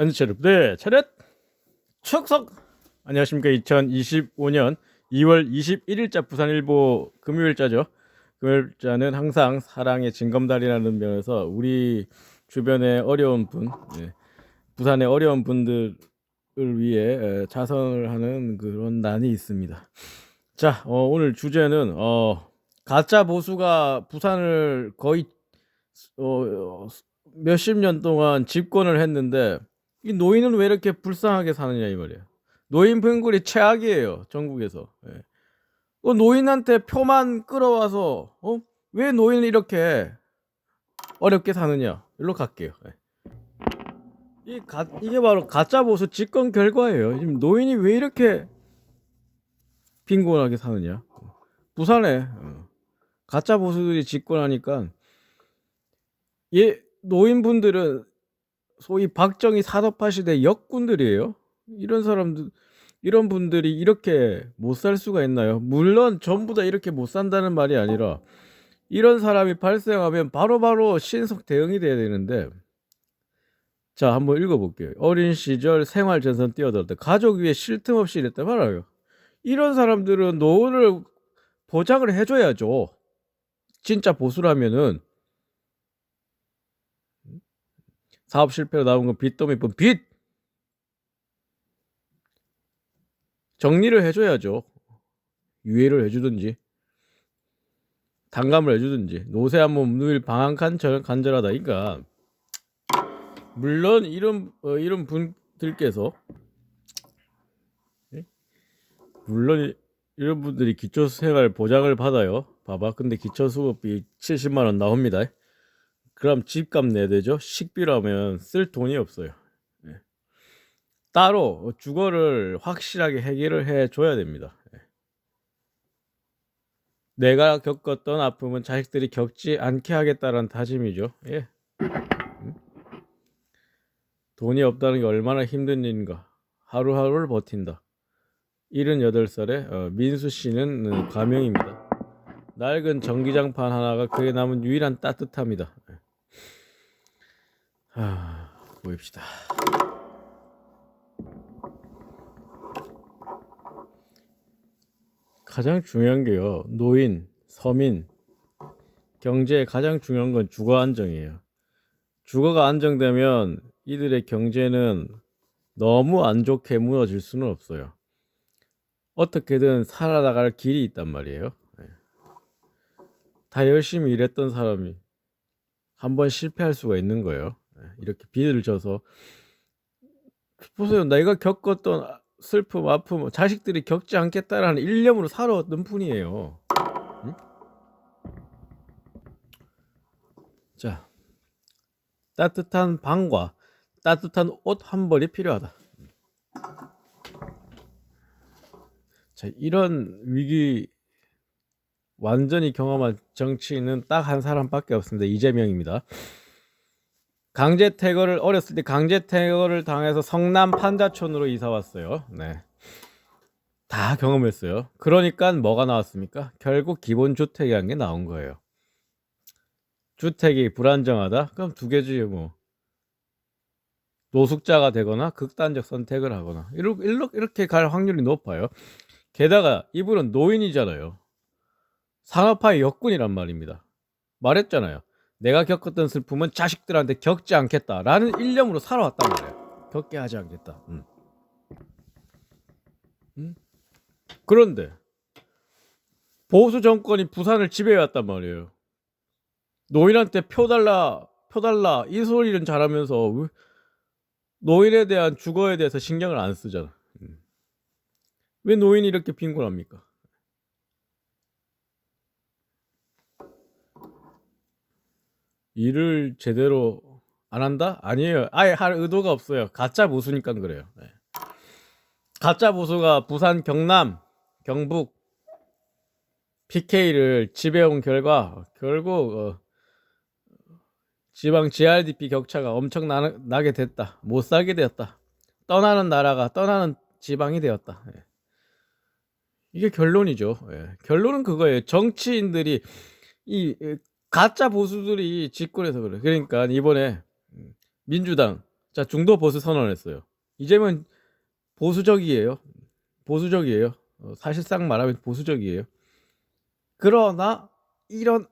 안체릅 네 차렷. 축석. 안녕하십니까. 2025년 2월 21일자 부산일보 금요일자죠. 금요일자는 항상 사랑의 징검다리라는 면에서 우리 주변의 어려운 분 예, 부산의 어려운 분들을 위해 에, 자선을 하는 그런 난이 있습니다. 자 어, 오늘 주제는 어, 가짜 보수가 부산을 거의 어, 몇십 년 동안 집권을 했는데 이 노인은 왜 이렇게 불쌍하게 사느냐 이 말이에요. 노인 분굴이 최악이에요 전국에서. 예. 어, 노인한테 표만 끌어와서 어? 왜 노인을 이렇게 어렵게 사느냐 일로 갈게요. 예. 이 가, 이게 바로 가짜 보수 집권 결과예요. 지금 노인이 왜 이렇게 빈곤하게 사느냐. 부산에 어, 가짜 보수들이 집권하니까 예 노인분들은 소위 박정희 사법화 시대 역군들이에요. 이런 사람들 이런 분들이 이렇게 못 살 수가 있나요? 물론 전부 다 이렇게 못 산다는 말이 아니라 이런 사람이 발생하면 바로바로 신속 대응이 돼야 되는데 자 한번 읽어볼게요. 어린 시절 생활 전선 뛰어들 때 가족 위에 쉴 틈 없이 이랬다 말아요. 이런 사람들은 노후를 보장을 해줘야죠. 진짜 보수라면은 사업 실패로 나온 건 빚도 몇번 빚! 정리를 해줘야죠. 유예를 해주든지, 단감을 해주든지, 노세 한번 누일 방한 간절, 간절하다. 그러니까, 물론 이런, 어, 이런 분들께서, 예? 물론 이런 분들이 기초생활 보장을 받아요. 봐봐. 근데 기초수급비 70만 원 나옵니다. 그럼 집값 내야 되죠. 식비라면 쓸 돈이 없어요. 예. 따로 주거를 확실하게 해결을 해 줘야 됩니다. 예. 내가 겪었던 아픔은 자식들이 겪지 않게 하겠다는 다짐이죠. 예. 음? 돈이 없다는 게 얼마나 힘든 일인가. 하루하루를 버틴다. 78살의 어, 민수 씨는 음, 가명입니다. 낡은 전기장판 하나가 그에 남은 유일한 따뜻함이다. 예. 하, 보입시다. 가장 중요한 게요. 노인, 서민, 경제에 가장 중요한 건 주거 안정이에요. 주거가 안정되면 이들의 경제는 너무 안 좋게 무너질 수는 없어요. 어떻게든 살아나갈 길이 있단 말이에요. 네. 다 열심히 일했던 사람이 한 번 실패할 수가 있는 거예요. 네, 이렇게 빚을 져서 보세요. 내가 겪었던 슬픔, 아픔, 자식들이 겪지 않겠다라는 일념으로 살아왔던 분이에요. 응? 자, 따뜻한 방과 따뜻한 옷 한 벌이 필요하다. 자, 이런 위기 완전히 경험한 정치인은 딱 한 사람밖에 없습니다. 이재명입니다. 강제 퇴거를 어렸을 때 강제 퇴거를 당해서 성남 판자촌으로 이사 왔어요. 네. 다 경험했어요. 그러니까 뭐가 나왔습니까? 결국 기본 주택이란 게 나온 거예요. 주택이 불안정하다? 그럼 두 개지 뭐. 노숙자가 되거나 극단적 선택을 하거나 이렇게, 이렇게 갈 확률이 높아요. 게다가 이분은 노인이잖아요. 상업화의 역군이란 말입니다. 말했잖아요. 내가 겪었던 슬픔은 자식들한테 겪지 않겠다라는 일념으로 살아왔단 말이에요. 겪게 하지 않겠다. 음. 음? 그런데 보수 정권이 부산을 지배해왔단 말이에요. 노인한테 표 달라, 표 달라 이 소리는 잘하면서 노인에 대한 주거에 대해서 신경을 안 쓰잖아. 음. 왜 노인이 이렇게 빈곤합니까? 일을 제대로 안 한다? 아니에요. 아예 할 의도가 없어요. 가짜 보수니까 그래요. 네. 가짜 보수가 부산, 경남, 경북 PK를 지배온 결과 결국 어, 지방 GRDP 격차가 엄청 나, 나게 됐다. 못 살게 되었다. 떠나는 나라가 떠나는 지방이 되었다. 예. 이게 결론이죠. 예. 결론은 그거예요. 정치인들이 이 가짜 보수들이 집권해서 그래. 그러니까 이번에 민주당 자 중도 보수 선언했어요. 이재명 보수적이에요. 보수적이에요. 어, 사실상 말하면 보수적이에요. 그러나 이런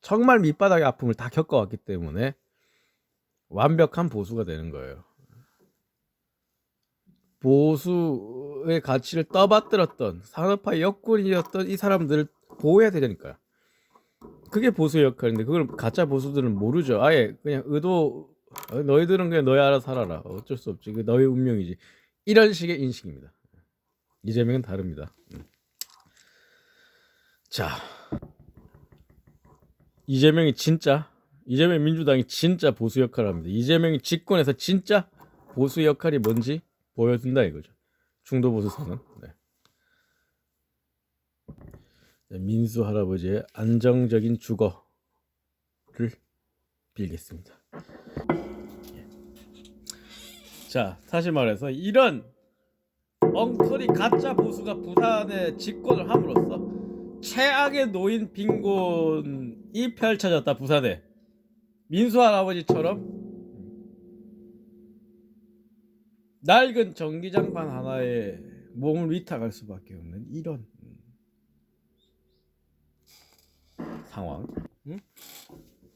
정말 밑바닥의 아픔을 다 겪어왔기 때문에 완벽한 보수가 되는 거예요. 보수의 가치를 떠받들었던 산업화 역군이었던 이 사람들을 보호해야 되니까요. 그게 보수의 역할인데 그걸 가짜 보수들은 모르죠. 아예 그냥 의도 어, 너희들은 그냥 너희 알아서 살아라. 어쩔 수 없지. 그 너희 운명이지. 이런 식의 인식입니다. 이재명은 다릅니다. 음. 자, 이재명이 진짜 이재명 민주당이 진짜 보수 역할을 합니다. 이재명이 집권해서 진짜 보수 역할이 뭔지 보여준다 이거죠. 중도 보수 선언. 네. 네, 민수 할아버지의 안정적인 주거를 빌겠습니다. 예. 자, 다시 말해서 이런 엉터리 가짜 보수가 부산에 집권을 함으로써 최악의 노인 빈곤이 펼쳐졌다 부산에 민수 할아버지처럼 낡은 전기장판 하나에 몸을 위탁할 수밖에 없는 이런 상황. 응?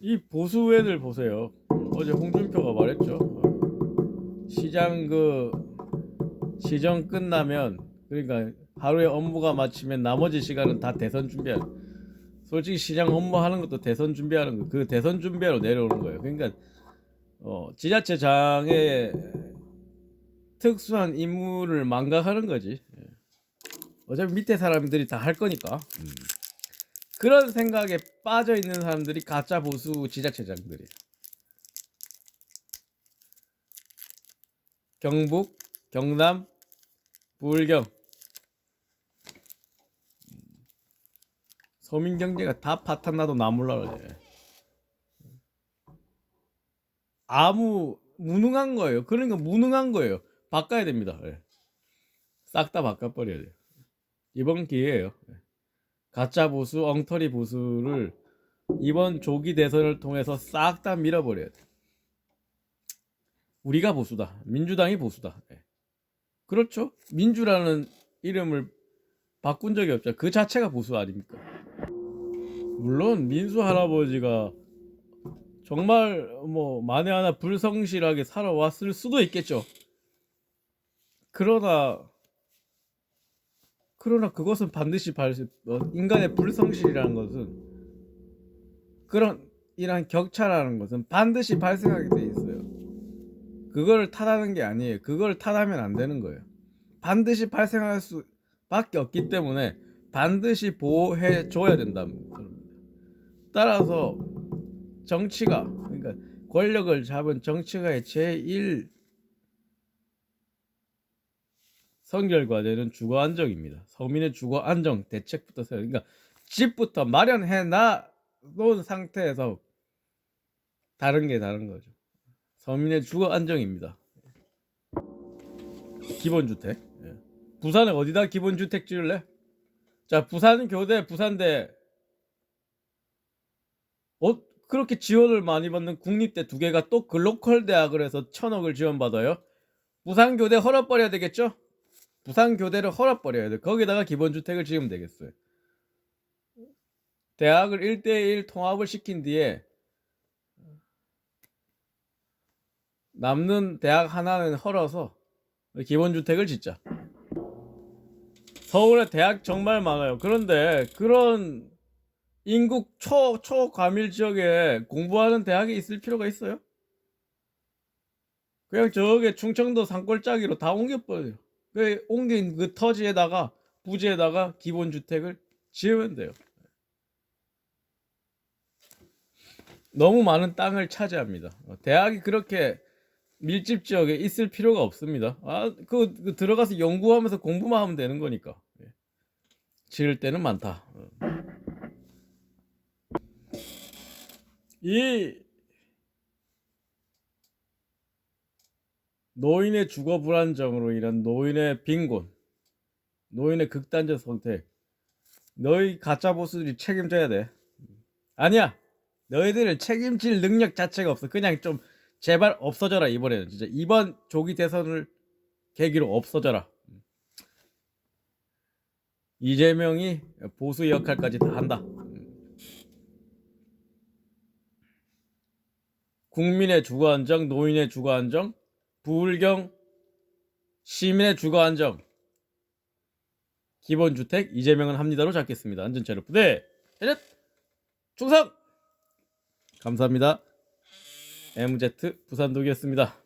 이 보수 애들 보세요. 어제 홍준표가 말했죠. 어, 시장 그 시정 끝나면 그러니까 하루에 업무가 마치면 나머지 시간은 다 대선 준비하는. 솔직히 시장 업무하는 것도 대선 준비하는 거. 그 대선 준비하러 내려오는 거예요. 그러니까 어, 지자체장의 특수한 임무를 망각하는 거지. 예. 어차피 밑에 사람들이 다 할 거니까. 음. 그런 생각에 빠져 있는 사람들이 가짜 보수 지자체장들이에요. 경북, 경남, 부울경. 서민 경제가 다 파탄 나도 나몰라 그래. 아무 무능한 거예요. 그러니까 무능한 거예요. 바꿔야 됩니다. 예. 싹다 바꿔버려야 돼요. 이번 기회예요. 예. 가짜 보수, 엉터리 보수를 이번 조기 대선을 통해서 싹 다 밀어버려야 돼. 우리가 보수다. 민주당이 보수다. 예. 그렇죠? 민주라는 이름을 바꾼 적이 없죠. 그 자체가 보수 아닙니까? 물론 민수 할아버지가 정말 뭐 만에 하나 불성실하게 살아왔을 수도 있겠죠. 그러나 그러나 그것은 반드시 발생 어, 인간의 불성실이라는 것은 그런 이런 격차라는 것은 반드시 발생하게 돼 있어요. 그걸 탓하는 게 아니에요. 그걸 탓하면 안 되는 거예요. 반드시 발생할 수밖에 없기 때문에 반드시 보호해 줘야 된다는 겁니다. 따라서 정치가 그러니까 권력을 잡은 정치가의 제1 선결 과제는 주거 안정입니다. 서민의 주거 안정 대책부터 세워. 그러니까 집부터 마련해 놔 놓은 상태에서 다른 게 다른 거죠. 서민의 주거 안정입니다. 기본주택. 예. 부산에 어디다 기본주택 지을래? 자, 부산 교대, 부산대. 어, 그렇게 지원을 많이 받는 국립대 두 개가 또 글로컬 대학을 해서 천억을 지원받아요? 부산 교대 헐어버려야 되겠죠? 부산 교대를 헐어버려야 돼. 거기다가 기본 주택을 지으면 되겠어요. 대학을 1대1 통합을 시킨 뒤에 남는 대학 하나는 헐어서 기본 주택을 짓자. 서울에 대학 정말 많아요. 그런데 그런 인구 초, 초과밀 지역에 공부하는 대학이 있을 필요가 있어요? 그냥 저게 충청도 산골짜기로 다 옮겨버려요. 그 옮긴 그 터지에다가 부지에다가 기본 주택을 지으면 돼요. 너무 많은 땅을 차지합니다. 대학이 그렇게 밀집 지역에 있을 필요가 없습니다. 아, 그, 그 들어가서 연구하면서 공부만 하면 되는 거니까. 예. 지을 때는 많다. 어. 이 노인의 주거 불안정으로 인한 노인의 빈곤, 노인의 극단적 선택, 너희 가짜 보스들이 책임져야 돼. 아니야. 너희들을 책임질 능력 자체가 없어. 그냥 좀 제발 없어져라 이번에는 진짜 이번 조기 대선을 계기로 없어져라. 이재명이 보수 역할까지 다 한다. 국민의 주거 안정, 노인의 주거 안정, 부울경 시민의 주거 안정, 기본 주택 이재명은 합니다로 잡겠습니다. 안전차려 부대 차렷 충성. 감사합니다. MZ 부산독이었습니다.